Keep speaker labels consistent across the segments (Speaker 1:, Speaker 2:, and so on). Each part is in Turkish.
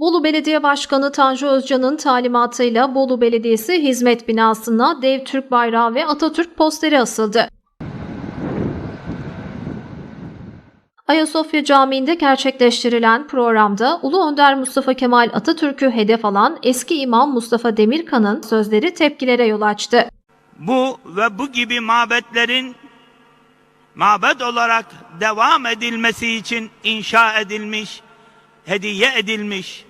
Speaker 1: Bolu Belediye Başkanı Tanju Özcan'ın talimatıyla Bolu Belediyesi hizmet binasına dev Türk bayrağı ve Atatürk posteri asıldı. Ayasofya Camii'nde gerçekleştirilen programda Ulu Önder Mustafa Kemal Atatürk'ü hedef alan eski imam Mustafa Demirkan'ın sözleri tepkilere yol açtı.
Speaker 2: Bu ve bu gibi mabetlerin mabet olarak devam edilmesi için inşa edilmiş, hediye edilmiş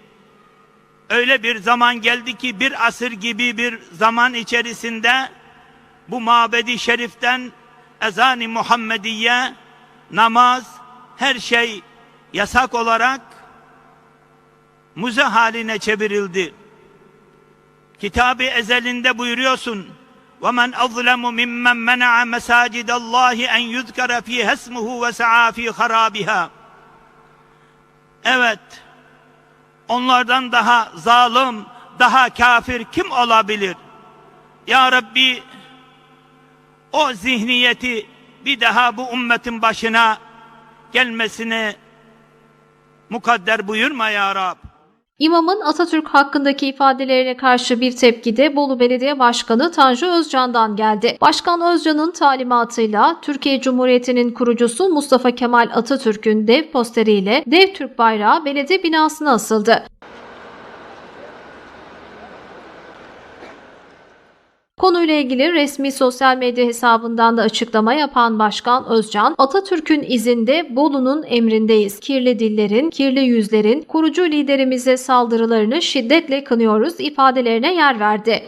Speaker 2: Öyle bir zaman geldi ki bir asır gibi bir zaman içerisinde bu mabedi şeriften ezan-ı Muhammediye, namaz, her şey yasak olarak müze haline çevirildi. Kitabı ezelinde buyuruyorsun. وَمَنْ أَظْلَمُ مِمَّنْ مَنَعَ مَسَاجِدَ اللّٰهِ اَنْ يُذْكَرَ ف۪يهَ اسْمُهُ وَسَعَى ف۪ي خَرَابِهَا Evet, onlardan daha zalim, daha kafir kim olabilir? Ya Rabbi, o zihniyeti bir daha bu ümmetin başına gelmesine mukadder buyurma ya Rab.
Speaker 1: İmamın Atatürk hakkındaki ifadelerine karşı bir tepki de Bolu Belediye Başkanı Tanju Özcan'dan geldi. Başkan Özcan'ın talimatıyla Türkiye Cumhuriyeti'nin kurucusu Mustafa Kemal Atatürk'ün dev posteriyle dev Türk bayrağı belediye binasına asıldı. Konuyla ilgili resmi sosyal medya hesabından da açıklama yapan Başkan Özcan, Atatürk'ün izinde Bolu'nun emrindeyiz. Kirli dillerin, kirli yüzlerin, kurucu liderimize saldırılarını şiddetle kınıyoruz ifadelerine yer verdi.